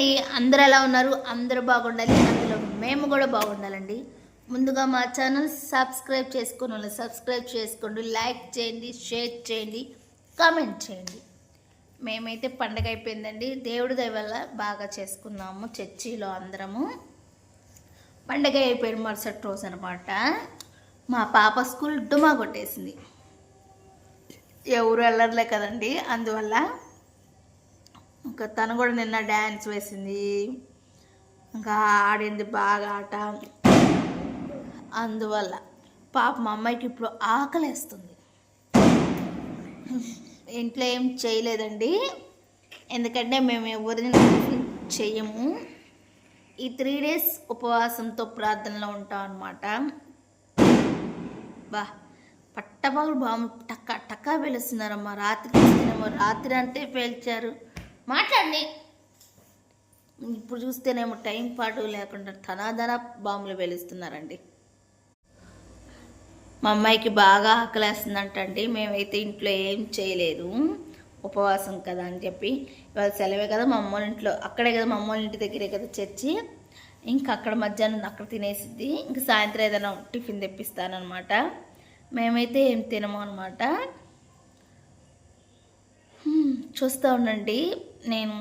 అండి అందరు ఎలా ఉన్నారు? అందరూ బాగుండాలి. అందులో మేము కూడా బాగుండాలండి. ముందుగా మా ఛానల్ సబ్స్క్రైబ్ చేసుకుని వాళ్ళు సబ్స్క్రైబ్ చేసుకోండి. లైక్ చేయండి షేర్ చేయండి కామెంట్ చేయండి. మేమైతే పండగ అయిపోయిందండి. దేవుడి దయవల్ల బాగా చేసుకున్నాము చర్చిలో అందరము. పండగ అయిపోయిన మరుసటి రోజు అనమాట మా పాప స్కూల్ డుమా కొట్టేసింది. ఎవరు వెళ్ళర్లే కదండి. అందువల్ల ఇంకా తను కూడా నిన్న డ్యాన్స్ వేసింది. ఇంకా ఆడింది బాగా ఆట. అందువల్ల పాప మా అమ్మాయికి ఇప్పుడు ఆకలేస్తుంది. ఇంట్లో ఏం చేయలేదండి. ఎందుకంటే మేము ఎవరిని చేయము చెయ్యము. ఈ త్రీ డేస్ ఉపవాసంతో ప్రార్థనలో ఉంటాం అనమాట బా పట్టపగలు బాము టక్క టక్కా పేలుస్తున్నారమ్మా. రాత్రి రాత్రి అంతే పేల్చారు. మాట్లాడి ఇప్పుడు చూస్తేనేమో టైం పాటు లేకుండా తనాదన బాంబులు పేలుస్తున్నారండి. మా అమ్మాయికి బాగా ఆకలేస్తుందంటండి. మేమైతే ఇంట్లో ఏం చేయలేదు. ఉపవాసం కదా అని చెప్పి ఇవాళ సెలవే కదా మా అమ్మ ఇంట్లో. అక్కడే కదా మా అమ్మ ఇంటి దగ్గరే కదా చర్చి. ఇంకా అక్కడ మధ్యాహ్నం అక్కడ తినేసిద్ది. ఇంకా సాయంత్రం ఏదైనా టిఫిన్ తెప్పిస్తానమాట మేమైతే ఏం తినము అనమాట చూస్తూ ఉండండి. నేను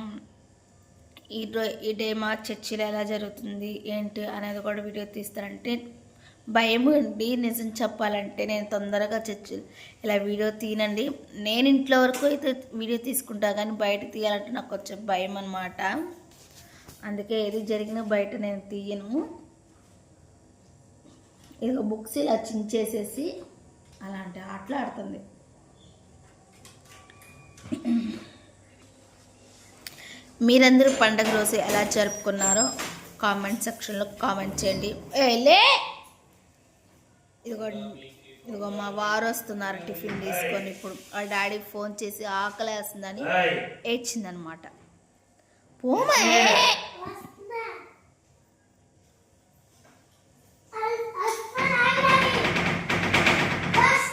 ఈ ఈ డే మా చర్చిలో ఎలా జరుగుతుంది ఏంటి అనేది కూడా వీడియో తీస్తానంటే భయం అండి. నిజం చెప్పాలంటే నేను తొందరగా చర్చి ఇలా వీడియో తీనండి. నేను ఇంట్లో వరకు అయితే వీడియో తీసుకుంటా కానీ బయట తీయాలంటే నాకు కొంచెం భయం అనమాట అందుకే ఏది జరిగినా బయట నేను తీయను. ఇదిగో బుక్స్ ఇలా చించేసేసి అలాంటి ఆటలు ఆడుతుంది. మీరందరూ పండగ రోజు ఎలా జరుపుకున్నారో కామెంట్ సెక్షన్లో కామెంట్ చేయండి. లే! ఇదిగో ఇదిగో మా వారు వస్తున్నారు టిఫిన్ తీసుకొని ఇప్పుడు. వాళ్ళ డాడీ ఫోన్ చేసి ఆకలి వేస్తుందని ఏడ్చిందనమాట పోమే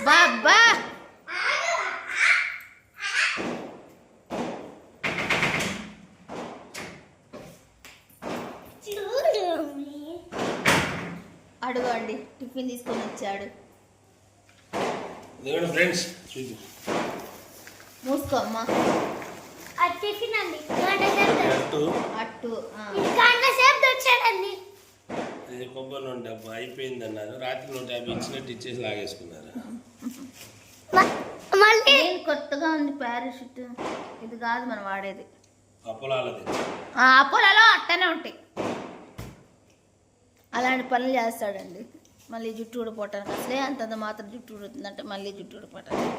బాబా! అడుగు అండి. టిఫిన్ తీసుకొని వచ్చాడు. ఫ్రెండ్స్? మూసుకో అమ్మా. టిఫిన్ అండి. గంట సేపు అట్టు అట్టు ఆ. గంట సేపు తెచ్చాడండి ఇది కొబ్బరి నూనె డబ్బా. అయిపోయింది అన్నారు. రాత్రి నూట యాభై ఇచ్చినట్టు ఇచ్చేసి లాగేసుకున్నారు. మ- మళ్ళీ? కొత్తగా ఉంది పారాషూట్? ఇది కాదు మనం వాడేది. అపోలలో అట్టనే ఉంటాయి. అలాంటి పనులు చేస్తాడండి. మళ్ళీ జుట్టు ఊడిపోవటానికి అసలే అంతంత మాత్రం జుట్టు ఊడుతుందంటే మళ్ళీ జుట్టు ఊడిపోవటానికి.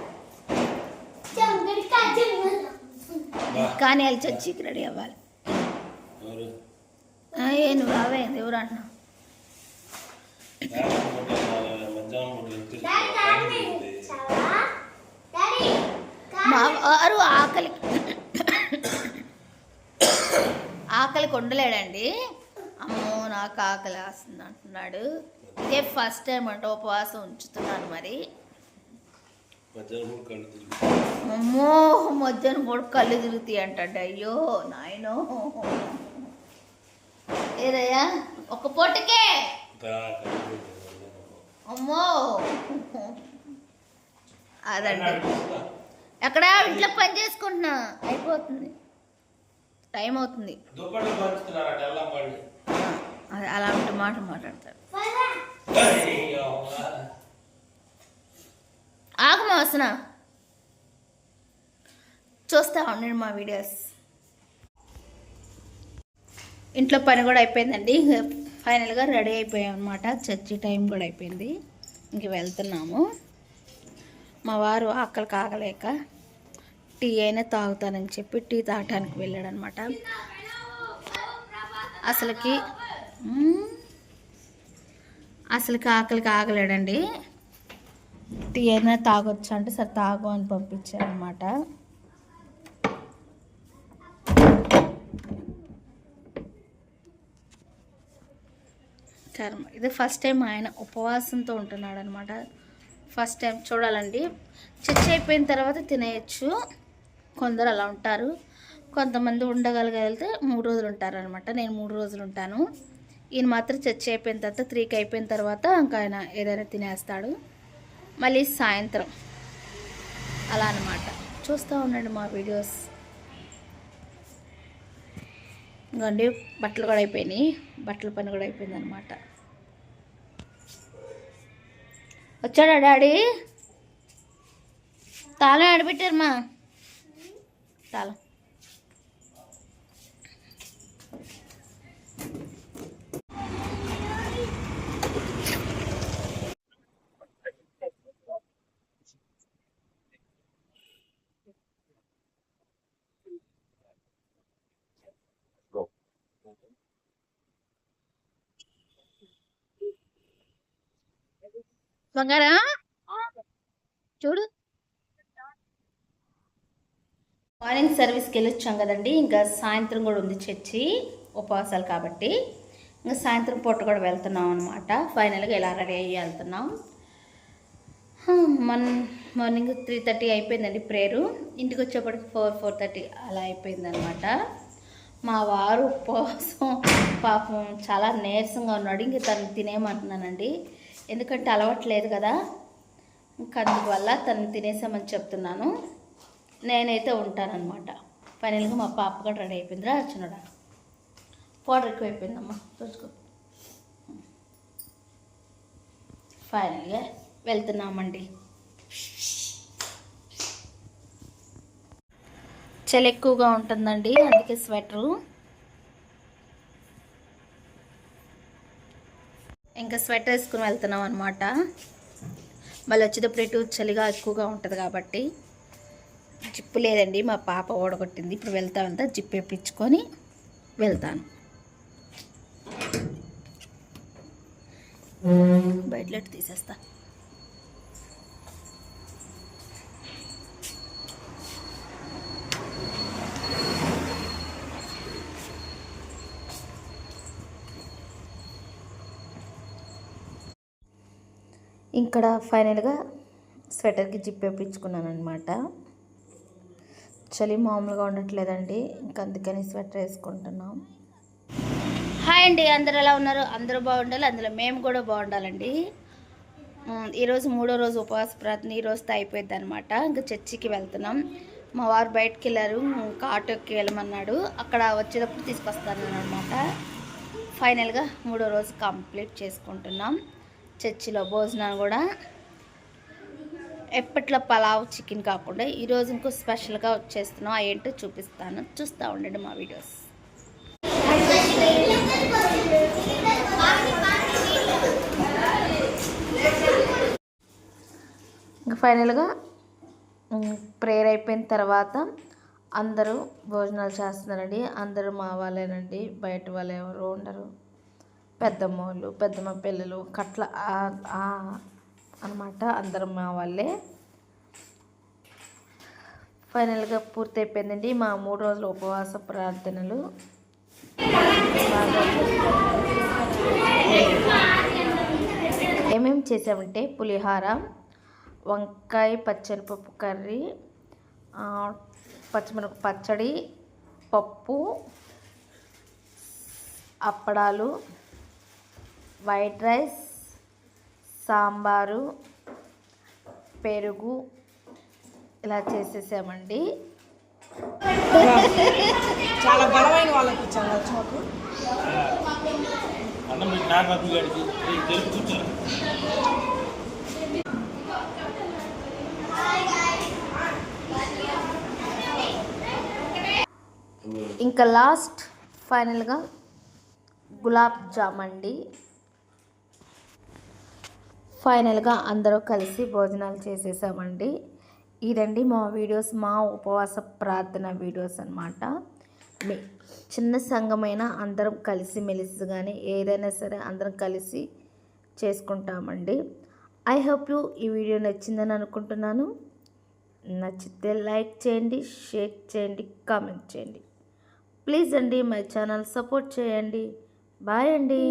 కానీ వాళ్ళు చర్చికి రెడీ అవ్వాలి. ఏ నువ్వు రావే ఎవరు అంటున్నావు? మా వారు ఆకలి ఆకలి కొండలేడండి అమ్మో నాకు ఆకలి వేస్తుంది అంటున్నాడు. ఇదే ఫస్ట్ టైం అంట ఉపవాసం ఉంచుతున్నాను మరి. అమ్మో మధ్యాహ్నం పూట కళ్ళు తిరుగుతాయి అంటాడు. అయ్యో నాయనో. ఏరయ్యా ఒక పూటకే. అమ్మో. అదండి. ఎక్కడ ఇంట్లో? పని చేసుకుంటున్నా. అయిపోతుంది. టైం అవుతుంది. అలాంటి మాట మాట్లాడతాడు ఆగమా వస్తున్న చూస్తా ఉండండి మా వీడియోస్. ఇంట్లో పని కూడా అయిపోయిందండి. ఫైనల్గా రెడీ అయిపోయాం అనమాట చర్చి టైం కూడా అయిపోయింది. ఇంక వెళ్తున్నాము. మా వారు ఆకలి కాగలేక టీ అయినా తాగుతానని చెప్పి టీ తాగటానికి వెళ్ళాడు అనమాట అసలుకి మ్మ్, అసలుకి ఆకలికి ఆగలేడండి టీ అయినా తాగొచ్చు అంటే సరే తాగు అని పంపించారనమాట కర్మ ఇది ఫస్ట్ టైం ఆయన ఉపవాసంతో ఉంటున్నాడు అనమాట ఫస్ట్ టైం చూడాలండి. చర్చ అయిపోయిన తర్వాత తినేయచ్చు. కొందరు అలా ఉంటారు. కొంతమంది ఉండగలిగితే మూడు రోజులు ఉంటారనమాట నేను మూడు రోజులు ఉంటాను. ఈయన మాత్రం చర్చ్ అయిపోయిన తర్వాత త్రీకి అయిపోయిన తర్వాత ఇంకా ఆయన ఏదైనా తినేస్తాడు. మళ్ళీ సాయంత్రం. అలా అనమాట చూస్తూ ఉండండి మా వీడియోస్ ఇంకండి బట్టలు కూడా అయిపోయినాయి. బట్టల పని కూడా అయిపోయింది అనమాట వచ్చాడా డాడీ? తాళం ఆడబెట్టారమ్మా. తాళం. బంగారా? చూడు. మార్నింగ్ సర్వీస్కి వెళ్ళొచ్చాం కదండి. ఇంకా సాయంత్రం కూడా ఉంది చర్చి ఉపవాసాలు కాబట్టి. ఇంకా సాయంత్రం పూట కూడా వెళ్తున్నాం అనమాట ఫైనల్గా ఇలా రెడీ అయ్యి వెళ్తున్నాం. మన మార్నింగ్ త్రీ థర్టీ అయిపోయిందండి ప్రేయరు ఇంటికి వచ్చేప్పటికి ఫోర్ ఫోర్ థర్టీ అలా అయిపోయిందనమాట మా వారు ఉపవాసం పాపం చాలా నీరసంగా ఉన్నాడు. ఇంక తను తినేయమంటున్నానండి. ఎందుకంటే అలవట్లేదు కదా. ఇంకా అందువల్ల తను తినేసామని చెప్తున్నాను. నేనైతే ఉంటానన్నమాట. ఫైనల్గా మా పాప కూడా రెడీ అయిపోయిందిరా చిన్నడా. పౌడర్ ఎక్కువ అయిపోయిందమ్మా చూసుకో ఫైనల్గా వెళ్తున్నామండి. చలి ఎక్కువగా ఉంటుందండి అందుకే స్వెటరు. ఇంకా స్వెటర్ వేసుకుని వెళ్తున్నాం అనమాట మళ్ళీ వచ్చేటప్పుడు ఇటు చలిగా ఎక్కువగా ఉంటుంది కాబట్టి జిప్పు లేదండి మా పాప ఓడగొట్టింది. ఇప్పుడు వెళ్తా వెళ్తా జిప్ వేపించుకొని వెళ్తాను. బయటలో తీసేస్తా. ఇక్కడ ఫైనల్గా స్వెటర్కి జిప్ వేపించుకున్నాను అనమాట చలి మామూలుగా ఉండట్లేదండి ఇంకా అందుకని స్వెటర్ వేసుకుంటున్నాం. హాయ్ అండి అందరు ఎలా ఉన్నారు? అందరూ బాగుండాలి అందులో మేము కూడా బాగుండాలండి. ఈరోజు మూడో రోజు ఉపవాస ప్రార్థన ఈ రోజుతో అయిపోయింది అనమాట ఇంకా చర్చికి వెళ్తున్నాం. మా వారు బయటకు వెళ్ళారు ఇంకా ఆటోకి వెళ్ళమన్నాడు. అక్కడ వచ్చేటప్పుడు తీసుకొస్తాను అనమాట ఫైనల్గా మూడో రోజు కంప్లీట్ చేసుకుంటున్నాం. చర్చిలో భోజనాలు కూడా ఎప్పట్లో పలావ్ చికెన్ కాకుండా ఈరోజు ఇంకో స్పెషల్గా వచ్చేస్తున్నాం ఆ ఏంటో చూపిస్తాను. చూస్తూ ఉండండి మా వీడియోస్. ఇంకా ఫైనల్గా ప్రేయర్ అయిపోయిన తర్వాత అందరూ భోజనాలు చేస్తున్నారండి. అందరూ మా వాళ్ళేనండి. బయట వాళ్ళు ఎవరు ఉండరు. పెద్దమ్మ వాళ్ళు పెద్దమ్మ పిల్లలు కట్ల అనమాట అందరం మా వాళ్ళే. ఫైనల్గా పూర్తి అయిపోయిందండి మా మూడు రోజుల ఉపవాస ప్రార్థనలు. ఏమేమి చేసామంటే పులిహార వంకాయ పచ్చనిపప్పు కర్రీ ఆ, పచ్చిమిరప పచ్చడి పప్పు అప్పడాలు వైట్ రైస్ సాంబారు పెరుగు ఇలా చేసేసామండి. చాలా బలమైన వాళ్ళకి ఇచ్చాను లక్ష్మకు ఇంకా లాస్ట్ ఫైనల్గా గులాబ్ జామ్ అండి. ఫైనల్గా అందరూ కలిసి భోజనాలు చేసేసామండి. ఇదండి మా వీడియోస్ మా ఉపవాస ప్రార్థన వీడియోస్ అనమాట మీ చిన్న సంఘమైన అందరం కలిసి మెలిసి కానీ ఏదైనా సరే అందరం కలిసి చేసుకుంటామండి. ఐ హోప్ యూ ఈ వీడియో నచ్చిందని అనుకుంటున్నాను. నచ్చితే లైక్ చేయండి షేర్ చేయండి కామెంట్ చేయండి. ప్లీజ్ అండి మై ఛానల్ సపోర్ట్ చేయండి. బాయ్ అండి.